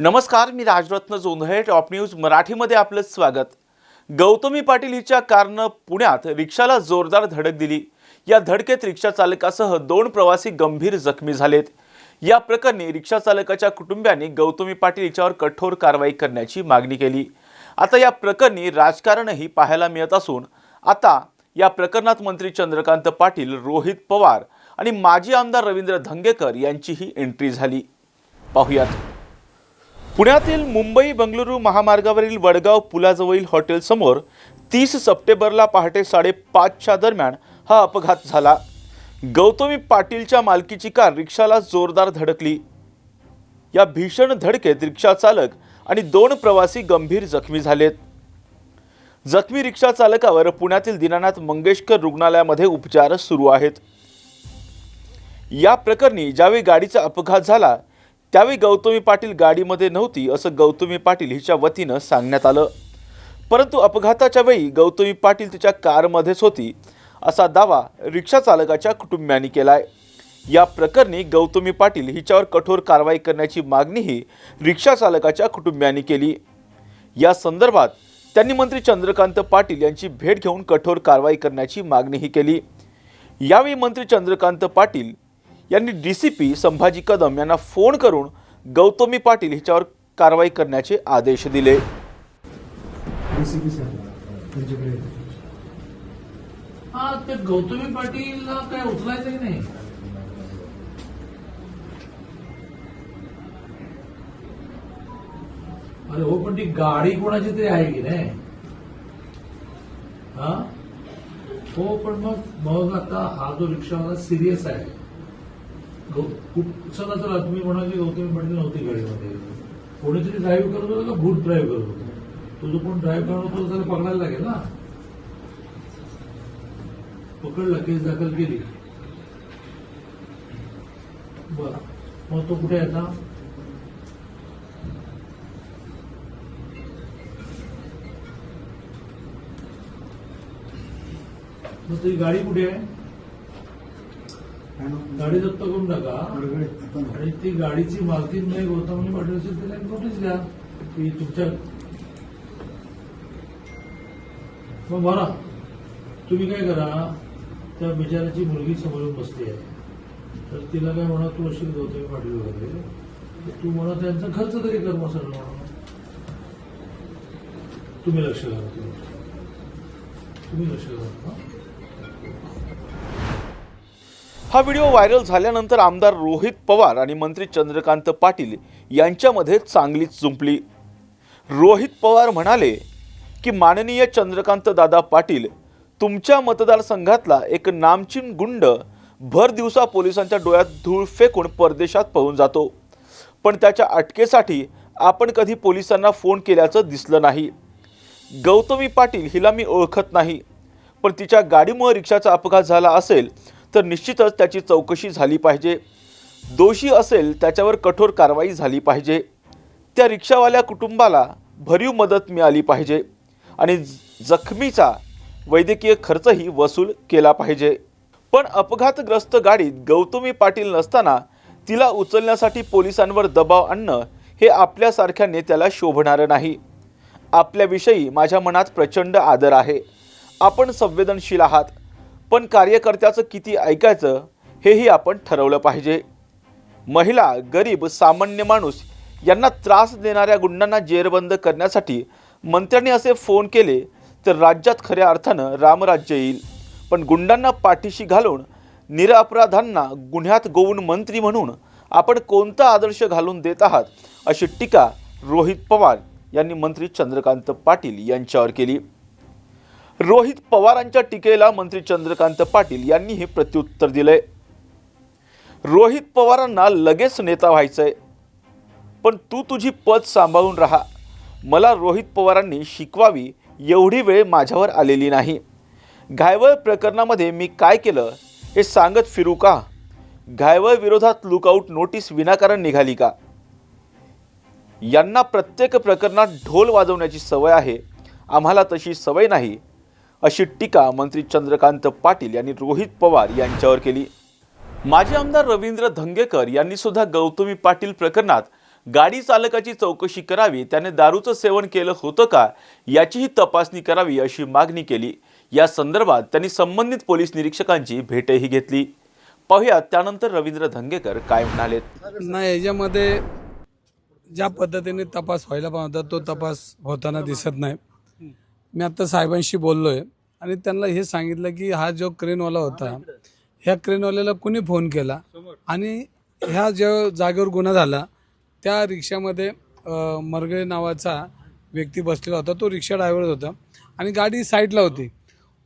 नमस्कार मी Rajratna Jondhale top news मराठीमध्ये आपलं स्वागत. गौतमी पाटील हिच्या कारनं पुण्यात रिक्षाला जोरदार धडक दिली. या धडकेत रिक्षा चालकासह दोन प्रवासी गंभीर जखमी झालेत. या प्रकरणी रिक्षा चालकाच्या कुटुंबियांनी गौतमी पाटील हिच्यावर कठोर कारवाई करण्याची मागणी केली. आता या प्रकरणी राजकारणही पाहायला मिळत असून आता या प्रकरणात मंत्री चंद्रकांत पाटील रोहित पवार आणि माजी आमदार रवींद्र धंगेकर यांचीही एंट्री झाली. पाहुयात. पुण्यातील मुंबई बंगळुरू महामार्गावरील वडगाव पुलाजवळील हॉटेलसमोर तीस सप्टेंबरला पहाटे साडेपाचच्या दरम्यान हा अपघात झाला. गौतमी पाटीलच्या मालकीची कार रिक्षाला जोरदार धडकली. या भीषण धडकेत रिक्षा चालक आणि दोन प्रवासी गंभीर जखमी झालेत. जखमी रिक्षा चालकावर पुण्यातील दीनानाथ मंगेशकर रुग्णालयामध्ये उपचार सुरू आहेत. या प्रकरणी ज्यावेळी गाडीचा अपघात झाला त्यावेळी गौतमी पाटील गाडीमध्ये नव्हती असं गौतमी पाटील हिच्या वतीनं सांगण्यात आलं. परंतु अपघाताच्या वेळी गौतमी पाटील तिच्या कारमध्येच होती असा दावा रिक्षा चालकाच्या कुटुंबियांनी केलाय. या प्रकरणी गौतमी पाटील हिच्यावर कठोर कारवाई करण्याची मागणीही रिक्षा चालकाच्या कुटुंबियांनी केली. या संदर्भात त्यांनी मंत्री चंद्रकांत पाटील यांची भेट घेऊन कठोर कारवाई करण्याची मागणीही केली. यावेळी मंत्री चंद्रकांत पाटील यांनी D C P Sambhaji Kadam यांना फोन करून गौतमी पाटील हिच्यावर कारवाई करण्याचे आदेश दिले. हा ते गौतमी पाटीलला काय उचलायचं की नाही? अरे हो पण ती गाडी कोणाची तरी आहे की नाही? हा? हो पण मग मग आता हा जो रिक्षावाला सिरियस आहे खूप चला चला तुम्ही म्हणा की गौतमी पाटील नव्हती गाडीमध्ये कोणीतरी ड्राईव्ह करत होतं का? भूत ड्राईव्ह करत होतं. तो जो कोण ड्राईव्ह करत होता त्याला पकडायला लागेल ना? पकडला केस दाखल केली. बर. मग तो कुठे आहे आता? मग तुझी गाडी कुठे आहे? गाडी जप्त करून टाका. आणि ती गाडीची मालकीन नाही गौतमी पाटील असेल तिला एक नोटीस द्या की तुमच्या मग बरा तुम्ही काय करा त्या बिचाराची मुलगी समोरून बसली आहे. तर तिला काय म्हणा तू असेल गौतमी पाटील वगैरे. तू म्हणा त्यांचा खर्च तरी कर मग सगळं म्हणा तुम्ही लक्ष घाला तुम्ही. तुम्ही लक्ष घाला हा व्हिडिओ व्हायरल झाल्यानंतर आमदार रोहित पवार आणि मंत्री चंद्रकांत पाटील यांच्यामध्ये चांगलीच जुंपली रोहित पवार म्हणाले की माननीय चंद्रकांत दादा पाटील तुमच्या मतदारसंघातला एक नामचीन गुंड भर दिवसा पोलिसांच्या डोळ्यात धूळ फेकून परदेशात पळून जातो. पण त्याच्या अटकेसाठी आपण कधी पोलिसांना फोन केल्याचं दिसलं नाही. गौतमी पाटील हिला मी ओळखत नाही पण तिच्या गाडीमुळे रिक्षाचा अपघात झाला असेल तर निश्चितच त्याची चौकशी झाली पाहिजे. दोषी असेल त्याच्यावर कठोर कारवाई झाली पाहिजे. त्या रिक्षावाल्या कुटुंबाला भरीव मदत मिळाली पाहिजे आणि ज- जखमीचा वैद्यकीय खर्चही वसूल केला पाहिजे. पण अपघातग्रस्त गाडीत गौतमी पाटील नसताना तिला उचलण्यासाठी पोलिसांवर दबाव आणणं हे आपल्यासारख्या नेत्याला शोभणारं नाही. आपल्याविषयी माझ्या मनात प्रचंड आदर आहे. आपण संवेदनशील आहात. पण कार्यकर्त्याचं किती ऐकायचं हेही आपण ठरवलं पाहिजे. महिला गरीब सामान्य माणूस यांना त्रास देणाऱ्या गुंडांना जेरबंद करण्यासाठी मंत्र्यांनी असे फोन केले तर राज्यात खऱ्या अर्थानं रामराज्य येईल. पण गुंडांना पाठीशी घालून निरअपराधांना गुन्ह्यात गोवून मंत्री म्हणून आपण कोणता आदर्श घालून देत आहात अशी टीका रोहित पवार यांनी मंत्री चंद्रकांत पाटील यांच्यावर केली. रोहित पवारांच्या टीकेला मंत्री चंद्रकांत पाटील यांनी हे प्रत्युत्तर दिलंय. रोहित पवारांना लगेच नेता व्हायचंय. पण तू तुझी पद सांभाळून राहा. मला रोहित पवारांनी शिकवावी एवढी वेळ माझ्यावर आलेली नाही. घायवळ प्रकरणामध्ये मी काय केलं हे सांगत फिरू का? घायवळ विरोधात लुकआउट नोटीस विनाकारण निघाली का? यांना प्रत्येक प्रकरणात ढोल वाजवण्याची सवय आहे. आम्हाला तशी सवय नाही. अशी टीका मंत्री चंद्रकांत पाटील यांनी रोहित पवार यांच्यावर केली. माजी आमदार रवींद्र धंगेकर यांनी सुद्धा गौतमी पाटील प्रकरणात गाडी चालकाची चौकशी करावी त्याने दारूचं सेवन केलं होतं का याचीही तपासणी करावी अशी मागणी केली. या संदर्भात त्यांनी संबंधित पोलीस निरीक्षकांची भेटही घेतली. पाहूयात त्यानंतर रवींद्र धंगेकर काय म्हणाले नाही याच्यामध्ये ज्या पद्धतीने तपास व्हायला पाहिजे तो तपास होताना दिसत नाही. मी आता साहेबांशी बोललो आहे आणि त्यांना हे सांगितलं की हा जो क्रेनवाला होता ह्या क्रेनवाल्याला कुणी फोन केला? आणि ह्या ज्या जागेवर गुन्हा झाला त्या रिक्षामध्ये मरगळे नावाचा व्यक्ती बसलेला होता तो रिक्षा ड्रायव्हर होता आणि गाडी साईडला होती.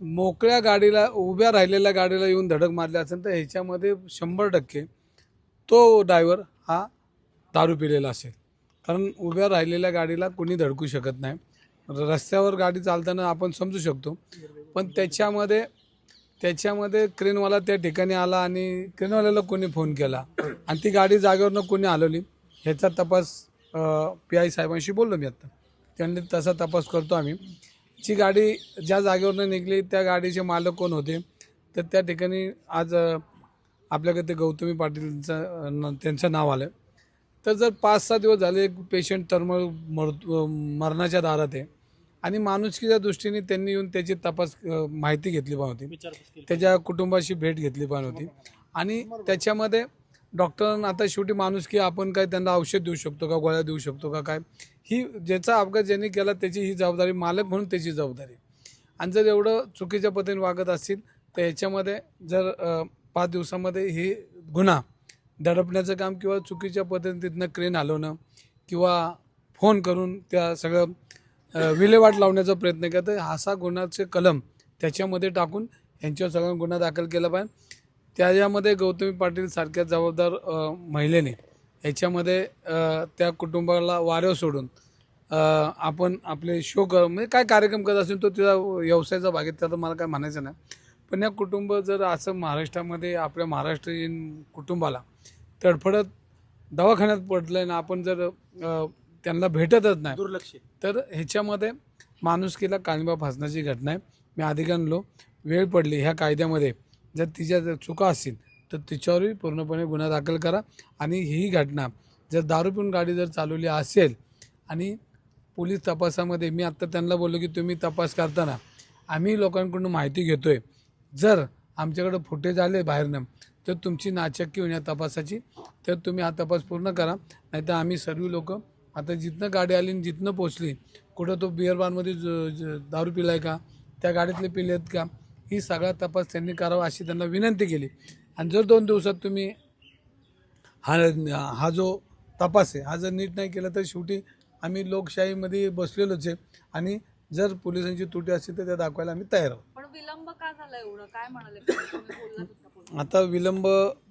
मोकळ्या गाडीला उभ्या राहिलेल्या गाडीला येऊन धडक मारली असेल तर ह्याच्यामध्ये शंभर टक्के तो ड्रायव्हर हा दारू पिलेला असेल. कारण उभ्या राहिलेल्या गाडीला कोणी धडकू शकत नाही. रस्त्यावर गाडी चालताना आपण समजू शकतो. पण त्याच्यामध्ये त्याच्यामध्ये क्रेनवाला त्या ठिकाणी आला आणि क्रेनवाल्याला कोणी फोन केला. आणि ती गाडी जागेवरनं कोणी हलवली ह्याचा तपास पी आय साहेबांशी बोललो मी आत्ता त्यांनी तसा तपास करतो आम्ही. जी गाडी ज्या जागेवरनं निघली त्या गाडीचे मालक कोण होते तर त्या ठिकाणी आज आपल्याकडे ते गौतमी पाटीलचं न- त्यांचं नाव आलं. तर जर पाच सहा दिवस झाले एक पेशंट तरमळ मर मरणाच्या दारात आहे. आणि माणुसकीच्या दृष्टीने त्यांनी येऊन त्याची तपास माहिती घेतली पाहिजे होती. त्याच्या कुटुंबाशी भेट घेतली पाहिजे होती. आणि त्याच्यामध्ये डॉक्टरांना आता शेवटी माणुसकी आपण काय त्यांना औषध देऊ शकतो का गोळ्या देऊ शकतो का काय? ही ज्याचा अपघात ज्यांनी केला त्याची ही जबाबदारी मालक म्हणून त्याची जबाबदारी. आणि जर एवढं चुकीच्या पद्धतीने वागत असतील तर याच्यामध्ये जर पाच दिवसामध्ये हे गुन्हा दडपण्याचं काम किंवा चुकीच्या पद्धतीने तिथनं क्रेन हलवणं किंवा फोन करून त्या सगळं विल्हेवाट लावण्याचा प्रयत्न केला. तर असा गुन्ह्याचे कलम त्याच्यामध्ये टाकून यांच्यावर सगळा गुन्हा दाखल केला पाहिजे. त्याच्यामध्ये गौतमी पाटील सारख्या जबाबदार महिलेने याच्यामध्ये त्या कुटुंबाला वाऱ्यावर सोडून आपण आपले शो कर म्हणजे काय कार्यक्रम करत असेल तो तिचा व्यवसायाचा भाग आहे त्याला मला काय म्हणायचं नाही. पण या कुटुंब जर असं महाराष्ट्रामध्ये आपल्या महाराष्ट्रीयन कुटुंबाला तडफडत दवाखान्यात पडलं ना आपण जर त्यांना भेटतच नाही. दुर्लक्ष. तर ह्याच्यामध्ये माणुसकीला काळिंबा फासण्याची घटना आहे. मी आधी आणलो वेळ पडली. ह्या कायद्यामध्ये जर तिच्या जर चुका असतील तर तिच्यावरही पूर्णपणे गुन्हा दाखल करा. आणि ही घटना जर दारू पिऊन गाडी जर चालवली असेल आणि पोलीस तपासामध्ये मी आत्ता त्यांना बोललो की तुम्ही तपास करताना आम्ही लोकांकडून माहिती घेतोय. जर आमच्याकडं फुटेज आले बाहेरनं तर तुमची नाचक्की होण्या तपासाची. तर तुम्ही हा तपास पूर्ण करा. नाहीतर आम्ही सर्व लोक आता जिथनं गाडी आली आणि जिथनं पोचली कुठं तो बिअर बारमध्ये दारू पिलाय का त्या गाडीतले पिले आहेत का ही सगळा तपास त्यांनी करावा अशी त्यांना विनंती केली. आणि जर दोन दिवसात तुम्ही हा हा जो तपास आहे हा जर नीट नाही केला तर शेवटी आम्ही लोकशाहीमध्ये बसलेलोच आहे आणि जर पोलिसांची त्रुटी असतील तर त्या दाखवायला आम्ही तयार आहोत. पण विलंब का झाला एवढं? काय म्हणाले. आता विलंब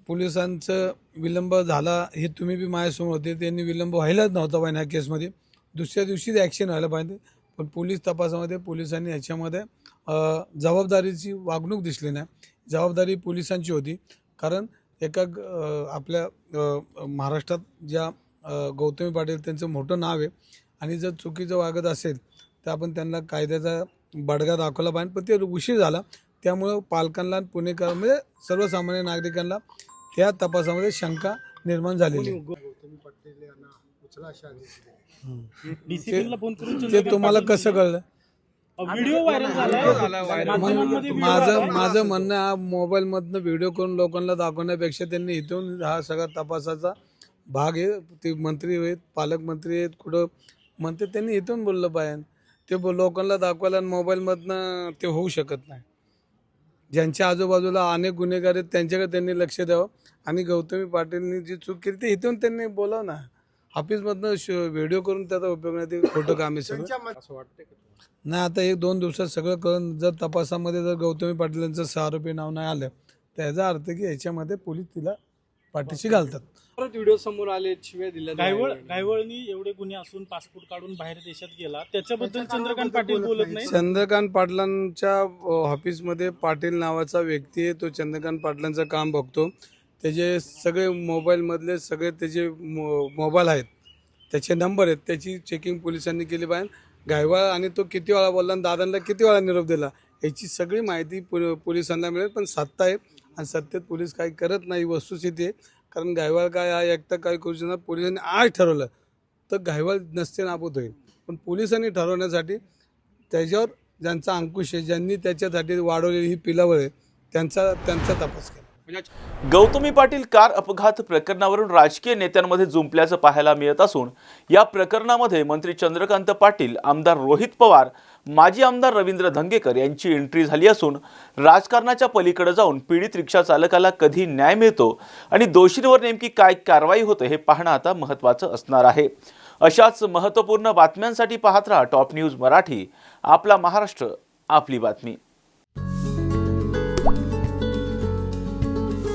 पोलिसांचं विलंब झाला हे तुम्ही बी माझ्यासमोर होते त्यांनी विलंब व्हायलाच नव्हता पाहिजे ह्या केसमध्ये. दुसऱ्या दिवशीच ॲक्शन व्हायला पाहिजे. पण पोलीस तपासामध्ये पोलिसांनी ह्याच्यामध्ये जबाबदारीची वागणूक दिसली नाही. जबाबदारी पोलिसांची होती. कारण एका ग- आपल्या महाराष्ट्रात ज्या गौतमी पाटील त्यांचं मोठं नाव आहे आणि जर चुकीचं वागत असेल तर आपण त्यांना कायद्याचा बडगा दाखवला पाहिजे. पण ते उशीर झाला. त्यामुळं पालकांना आणि पुणेकर म्हणजे सर्वसामान्य नागरिकांना त्या तपासामध्ये शंका निर्माण झालेली ते तुम्हाला कसं कळलं? व्हिडिओ व्हायरल माझं माझं. म्हणणं हा मोबाईलमधनं व्हिडिओ करून लोकांना दाखवण्यापेक्षा त्यांनी इथून हा सगळा तपासाचा भाग आहे. ते मंत्री आहेत पालकमंत्री आहेत कुठं म्हणते त्यांनी इथून बोललं पाहिजे. ते लोकांना दाखवायला आणि मोबाईलमधनं ते होऊ शकत नाही. ज्यांच्या आजूबाजूला अनेक गुन्हेगार आहेत त्यांच्याकडे त्यांनी लक्ष द्यावं. आणि गौतमी पाटीलनी जी चूक केली ती इथून त्यांनी बोलावं ना. ऑफिसमधनं श व्हिडिओ करून त्याचा उपयोग नाही ते खोटं काम आहे सगळं. नाही आता एक दोन दिवसात सगळं कळून जर तपासामध्ये जर गौतमी पाटील यांचं सहा आरोपी नाव नाही आलं तर याचा अर्थ की याच्यामध्ये पोलीस तिला पाठीशी घालतात. परत व्हिडिओ समोर आले शिव्या दिल्या. गायवळ गायवळनी एवढे गुन्हे असून पासपोर्ट काढून बाहेर देशात गेला. त्याच्याबद्दल चंद्रकांत पाटील बोलत नाही चंद्रकांत पाटलांच्या ऑफिसमध्ये पाटील नावाचा व्यक्ती आहे. तो चंद्रकांत पाटलांचं काम बघतो. त्याचे सगळे मोबाईलमधले सगळे त्याचे मो मोबाईल आहेत त्याचे नंबर आहेत. त्याची चेकिंग पोलिसांनी केली पाहिजे गायवाळ आणि तो किती वेळा बोलला आणि दादांना किती वेळा निरोप दिला याची सगळी माहिती पो पोलिसांना मिळेल. पण सत्ता आहे. आणि सत्तेत पोलीस काही करत नाही वस्तुस्थिती आहे. कारण घायवाळ काय हा एकटा काय करू शकणार पोलिसांनी आज ठरवलं तर घायवाळ नसते नाबूत होईल. पण पोलिसांनी ठरवण्यासाठी त्याच्यावर ज्यांचा अंकुश आहे ज्यांनी त्याच्यासाठी वाढवलेली ही पिलावळ आहे त्यांचा त्यांचा तपास केला. गौतमी पाटील कार अपघात प्रकरणावरून राजकीय नेत्यांमध्ये जुंपल्याचं पाहायला मिळत असून या प्रकरणामध्ये मंत्री चंद्रकांत पाटील आमदार रोहित पवार माजी आमदार रवींद्र धंगेकर यांची एंट्री झाली असून राजकारणाच्या पलीकडे जाऊन पीडित रिक्षा चालकाला कधी न्याय मिळतो आणि दोषींवर नेमकी काय कारवाई होते हे पाहणं आता महत्त्वाचं असणार आहे. अशाच महत्त्वपूर्ण बातम्यांसाठी पाहत राहा टॉप न्यूज मराठी. आपला महाराष्ट्र आपली बातमी.